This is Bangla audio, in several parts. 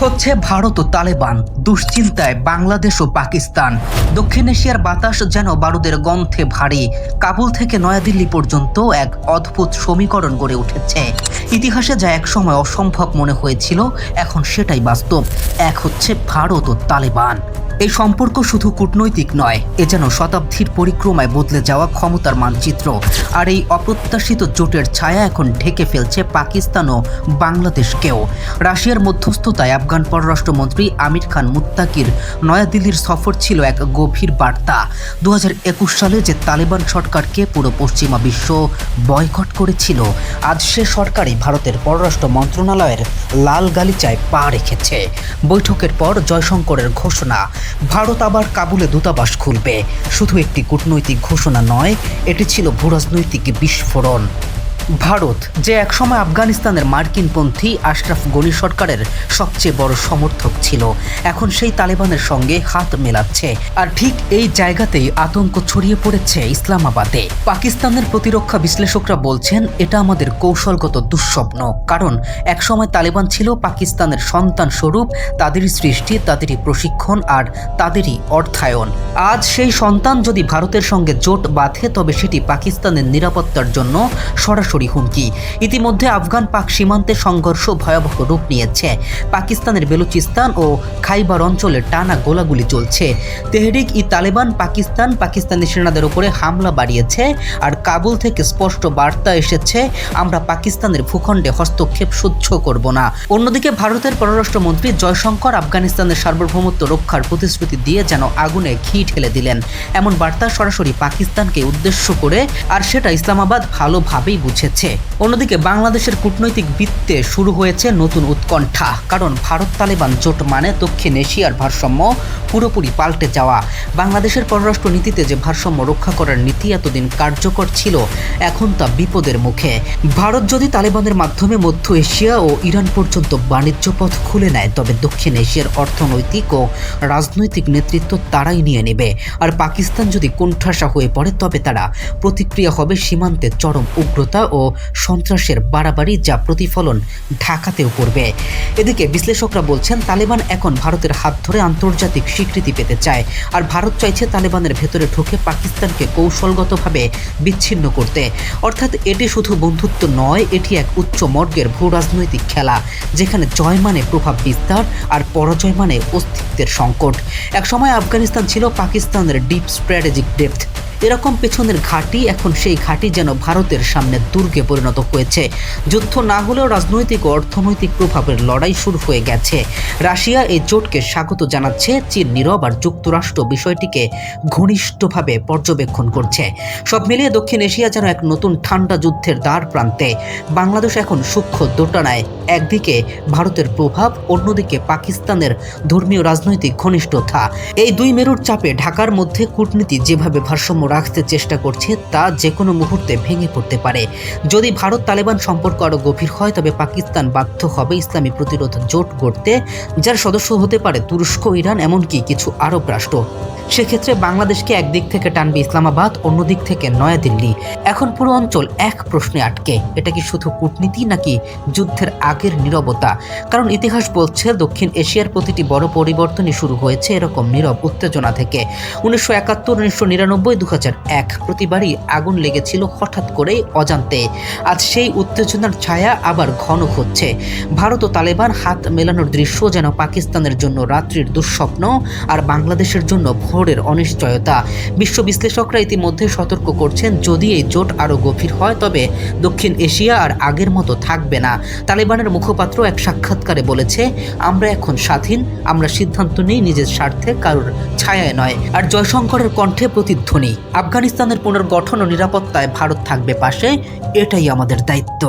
হচ্ছে ভারত ও তালেবান। দুশ্চিন্তায় বাংলাদেশ ও পাকিস্তান। দক্ষিণ এশিয়ার বাতাস যেন বারুদের গন্থে ভারী। কাবুল থেকে নয়াদিল্লি পর্যন্ত এক অদ্ভুত সমীকরণ গড়ে উঠেছে। ইতিহাসে যা একসময় অসম্ভব মনে হয়েছিল, এখন সেটাই বাস্তব। এক হচ্ছে ভারত ও তালেবান। এই সম্পর্ক শুধু কূটনৈতিক নয়, এ যেন শতাব্দীর পরিক্রমায় বদলে যাওয়া ক্ষমতার মানচিত্র। আর এই অপ্রত্যাশিত জোটের ছায়া এখন ঢেকে ফেলছে পাকিস্তান ও বাংলাদেশকেও। রাশিয়ার মধ্যস্থতায় আফগান পররাষ্ট্রমন্ত্রী আমির খান মুত্তাকির নয়াদিল্লির সফর ছিল এক গভীর বার্তা। দু হাজার একুশ সালে যে তালেবান সরকারকে পুরো পশ্চিমা বিশ্ব বয়কট করেছিল, আজ সে সরকারই ভারতের পররাষ্ট্র মন্ত্রণালয়ের লাল গালিচায় পা রেখেছে। বৈঠকের পর জয়শঙ্করের ঘোষণা ভারত আবার কাবুলে দূতাবাস খুলবে। শুধু একটি কূটনৈতিক ঘোষণা নয় এটি ছিল ভূরাজনৈতিক বিস্ফোরণ। ভারত, যে একসময় আফগানিস্তানের মার্কিনপন্থী আশরাফ গনি সরকারের সবচেয়ে বড় সমর্থক ছিল। এখন সেই তালেবানের সঙ্গে হাত মেলাচ্ছে। আর ঠিক এই জায়গাতেই আতঙ্ক ছড়িয়ে পড়েছে ইসলামাবাদে। পাকিস্তানের প্রতিরক্ষা বিশ্লেষকরা বলছেন, এটা আমাদের কৌশলগত দুঃস্বপ্ন। কারণ, একসময় তালেবান ছিল পাকিস্তানের সন্তান স্বরূপ তাদেরই সৃষ্টি, তাদেরই প্রশিক্ষণ আর তাদেরই অর্থায়ন। আজ সেই সন্তান যদি ভারতের সঙ্গে জোট বাঁধে, তবে সেটি পাকিস্তানের নিরাপত্তার জন্য সরাসরি হুমকি। ইতিমধ্যে আফগান পাক সীমান্তে সংঘর্ষ ভয়াবহ রূপ নিয়েছে। পাকিস্তানের বেলুচিস্তান ও খাইবার অঞ্চলে টানা গোলাগুলি চলছে তেহরিক ই তালেবান পাকিস্তান পাকিস্তানি সেনাদের উপরে হামলা বাড়িয়েছে আর কাবুল থেকে স্পষ্ট বার্তা এসেছে, আমরা পাকিস্তানের ভূখণ্ডে হস্তক্ষেপ সহ্য করব না। অন্যদিকে ভারতের পররাষ্ট্রমন্ত্রী জয়শঙ্কর আফগানিস্তানের সার্বভৌমত্ব রক্ষার প্রতিশ্রুতি দিয়ে যেন আগুনে ঘি ঢেলে দিলেন। এমন বার্তা সরাসরি পাকিস্তানকে উদ্দেশ্য করে, আর সেটা ইসলামাবাদ ভালোভাবেই বুঝেছে অন্যদিকে বাংলাদেশের কূটনৈতিক বৃত্তে শুরু হয়েছে নতুন উৎকণ্ঠা। কারণ ভারত তালেবান জোট মানে দক্ষিণ এশিয়ার ভারসাম্য পুরোপুরি পাল্টে যাওয়া। বাংলাদেশের পররাষ্ট্র নীতিতে যে ভারসাম্য রক্ষা করার নীতি এতদিন কার্যকর ছিল, এখন তা বিপদের মুখে। ভারত যদি তালেবানের মাধ্যমে মধ্য এশিয়া ও ইরান পর্যন্ত বাণিজ্য পথ খুলে নেয়, তবে দক্ষিণ এশিয়ার অর্থনৈতিক ও রাজনৈতিক নেতৃত্ব তারাই নিয়ে নেবে। আর পাকিস্তান যদি কোণঠাসা হয়ে পড়ে, তবে তারা প্রতিক্রিয়া হবে সীমান্তে চরম উগ্রতা ও সন্ত্রাসের বাড়াবাড়ি যা প্রতিফলন ঢাকাতেও করবে। এদিকে বিশ্লেষকরা বলছেন, তালেবান এখন ভারতের হাত ধরে আন্তর্জাতিক স্বীকৃতি পেতে চায় আর ভারত চাইছে তালেবানের ভেতরে ঢুকে পাকিস্তানকে কৌশলগতভাবে বিচ্ছিন্ন করতে। অর্থাৎ এটি শুধু বন্ধুত্ব নয়, এটি এক উচ্চ মর্গের ভূ রাজনৈতিক খেলা, যেখানে জয় মানে প্রভাব বিস্তার আর পরাজয় মানে অস্তিত্বের সংকট। একসময় আফগানিস্তান ছিল পাকিস্তানের ডিপ স্ট্র্যাটেজিক ডেপথ এরকম পেছনের ঘাঁটি এখন সেই ঘাঁটি যেন ভারতের সামনে দুর্গে পরিণত হয়েছে। যুদ্ধ না হলেও রাজনৈতিক ও অর্থনৈতিক প্রভাবের লড়াই শুরু হয়ে গেছে। রাশিয়া এই জোটকে স্বাগত জানাচ্ছে, চীন নীরব আর যুক্তরাষ্ট্র বিষয়টিকে ঘনিষ্ঠভাবে পর্যবেক্ষণ করছে। সব মিলিয়ে দক্ষিণ এশিয়া যেন এক নতুন ঠান্ডা যুদ্ধের দ্বার প্রান্তে। বাংলাদেশ এখন সূক্ষ্ম দোটানায়, একদিকে ভারতের প্রভাব, অন্যদিকে পাকিস্তানের ধর্মীয় রাজনৈতিক ঘনিষ্ঠতা। এই দুই মেরুর চাপে ঢাকার মধ্যে কূটনীতি যেভাবে ভারসাম্য রাখতে চেষ্টা করছে তা যে কোনো মুহূর্তে ভেঙে পড়তে পারে। যদি ভারত তালেবান সম্পর্ক আরও গভীর হয়, তবে পাকিস্তান বাধ্য হবে ইসলামী প্রতিরোধ জোট গড়তে, যার সদস্য হতে পারে তুরস্ক, ইরান, এমনকি কিছু আরব রাষ্ট্র। সেক্ষেত্রে বাংলাদেশকে একদিক থেকে টানবে ইসলামাবাদ, অন্যদিক থেকে নয়াদিল্লি। এখন পুরো অঞ্চল এক প্রশ্নে আটকে। এটা কি শুধু কূটনীতি নাকি যুদ্ধের আগের নীরবতা? কারণ ইতিহাস বলছে, দক্ষিণ এশিয়ার প্রতিটি বড় পরিবর্তনই শুরু হয়েছে এরকম নীরব উত্তেজনা থেকে। উনিশশো একাত্তর, উনিশশো নিরানব্বই দু প্রতিবারই আগুন লেগেছিল হঠাৎ করেই অজান্তে। আজ সেই উত্তেজনার ছায়া আবার ঘন হচ্ছে। ভারত ও তালেবান হাত মেলানোর দৃশ্য যেন পাকিস্তানের জন্য রাত্রির দুঃস্বপ্ন আর বাংলাদেশের জন্য ভোরের অনিশ্চয়তা। বিশ্ব বিশ্লেষকরা ইতিমধ্যে সতর্ক করছেন, যদি এই জোট আরও গভীর হয়, তবে দক্ষিণ এশিয়া আর আগের মতো থাকবে না। তালেবানের মুখপাত্র এক সাক্ষাৎকারে বলেছে, আমরা এখন স্বাধীন, আমরা সিদ্ধান্ত নিই নিজের স্বার্থে কারোর ছায়ায় নয়। আর জয়শঙ্করের কণ্ঠে প্রতিধ্বনি। আফগানিস্তানের পুনর্গঠন ও নিরাপত্তায় ভারত থাকবে পাশে, এটাই আমাদের দায়িত্ব।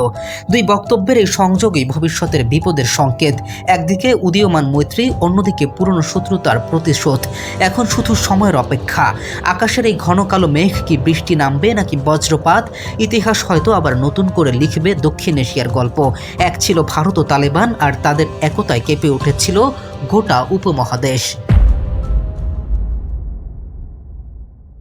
দুই বক্তব্যের এই সংযোগই ভবিষ্যতের বিপদের সংকেত। একদিকে উদীয়মান মৈত্রী, অন্যদিকে পুরনো শত্রুতার প্রতিশোধ। এখন শুধু সময়ের অপেক্ষা। আকাশের এই ঘন কালো মেঘ কি বৃষ্টি নামবে নাকি বজ্রপাত? ইতিহাস হয়তো আবার নতুন করে লিখবে দক্ষিণ এশিয়ার গল্প। এক ছিল ভারত ও তালেবান, আর তাদের একতায় কেঁপে উঠেছিল গোটা উপমহাদেশ।